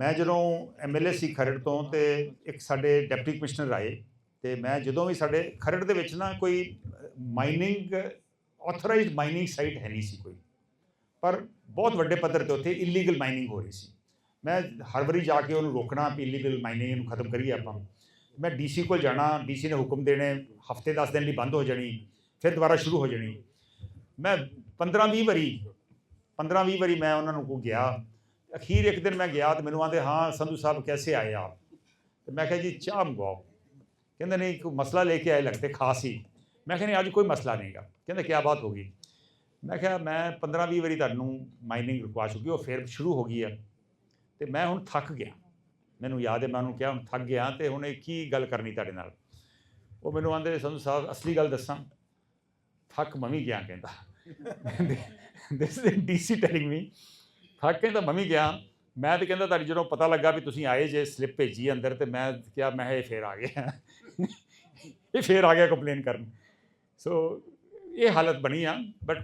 ਮੈਂ ਜਦੋਂ ਐਮਐਲਏ ਸੀ ਖਰੜ ਤੋਂ ਤੇ ਇੱਕ ਸਾਡੇ ਡਿਪਟੀ ਕਮਿਸ਼ਨਰ ਆਏ ਤੇ ਮੈਂ ਜਦੋਂ ਵੀ ਸਾਡੇ ਖਰੜ ਦੇ ਵਿੱਚ ਨਾ ਕੋਈ ਮਾਈਨਿੰਗ ਆਥੋਰਾਈਜ਼ਡ ਮਾਈਨਿੰਗ ਸਾਈਟ ਹੈ ਨਹੀਂ ਸੀ ਕੋਈ। ਪਰ ਬਹੁਤ ਵੱਡੇ ਪੱਧਰ ਤੇ ਉੱਥੇ ਇਲੀਗਲ ਮਾਈਨਿੰਗ ਹੋ ਰਹੀ ਸੀ। ਮੈਂ ਹਰ ਵਾਰੀ ਜਾ ਕੇ ਉਹਨੂੰ ਰੋਕਣਾ ਵੀ ਇਲੀਗਲ ਮਾਈਨਿੰਗ ਨੂੰ ਖਤਮ ਕਰੀਏ ਆਪਾਂ। ਮੈਂ ਡੀਸੀ ਕੋਲ ਜਾਣਾ ਡੀਸੀ ਨੇ ਹੁਕਮ ਦੇਣੇ, ਹਫ਼ਤੇ 10 ਦਿਨ ਲਈ ਬੰਦ ਹੋ ਜਾਣੀ, ਫਿਰ ਦੁਬਾਰਾ ਸ਼ੁਰੂ ਹੋ ਜਾਣੀ। ਮੈਂ 15 20 ਵਾਰੀ 15 20 ਵਾਰੀ ਮੈਂ ਉਹਨਾਂ ਨੂੰ ਕੋ ਗਿਆ। ਅਖੀਰ ਇੱਕ ਦਿਨ ਮੈਂ ਗਿਆ ਤੇ ਮੈਨੂੰ ਆਂਦੇ, ਹਾਂ, ਸੰਧੂ ਸਾਹਿਬ, ਕੈਸੇ ਆਏ ਆਪ? ਤੇ ਮੈਂ ਕਿਹਾ, ਜੀ, ਚਾਹ ਮੰਗਵਾਓ। ਕਹਿੰਦੇ, ਨਹੀਂ, ਕੋਈ ਮਸਲਾ ਲੈ ਕੇ ਆਏ ਲੱਗਦੇ, ਖਾਸ ਹੀ। ਮੈਂ ਕਿਹਾ, ਨਹੀਂ, ਅੱਜ ਕੋਈ ਮਸਲਾ ਨਹੀਂਗਾ ਕਹਿੰਦੇ ਕੀ ਬਾਤ ਹੋ ਗਈ? ਮੈਂ ਕਿਹਾ, ਮੈਂ 15 20 ਵਾਰੀ ਤੁਹਾਨੂੰ ਮਾਈਨਿੰਗ ਰੁਕਵਾ ਚੁੱਕੀ ਉਹ ਫਿਰ ਸ਼ੁਰੂ ਹੋ ਗਈ ਹੈ ਤੇ ਮੈਂ ਹੁਣ ਥੱਕ ਗਿਆ। ਮੈਨੂੰ ਯਾਦ ਹੈ, ਮੈਂ ਉਹਨੂੰ ਕਿਹਾ, ਹੁਣ ਥੱਕ ਗਿਆ ਤੇ ਹੁਣ ਇਹ ਕੀ ਗੱਲ ਕਰਨੀ ਤੁਹਾਡੇ ਨਾਲ? ਉਹ ਮੈਨੂੰ ਆਂਦੇ, ਸੰਧੂ ਸਾਹਿਬ, ਅਸਲੀ ਗੱਲ ਦੱਸਾਂ। ਥੱਕ ਮੈਂ ਵੀ ਗਿਆ, ਕਹਿੰਦਾ। This is DC telling me. ਥੱਕ ਤਾਂ ਮੈਂ ਵੀ ਗਿਆ। ਮੈਂ ਤੇ ਕਹਿੰਦਾ ਤੁਹਾਡੀ ਜਦੋਂ ਪਤਾ ਲੱਗਾ ਵੀ ਤੁਸੀਂ ਆਏ ਜੇ ਸਲਿੱਪ ਭੇਜੀ ਅੰਦਰ ਤੇ ਮੈਂ ਕਿਹਾ, ਮੈਂ ਇਹ ਫੇਰ ਆ ਗਿਆ। ਇਹ ਫੇਰ ਆ ਗਿਆ ਕੰਪਲੇਨ ਕਰਨ। ਸੋ ਇਹ ਹਾਲਤ ਬਣੀ ਆ ਬਟ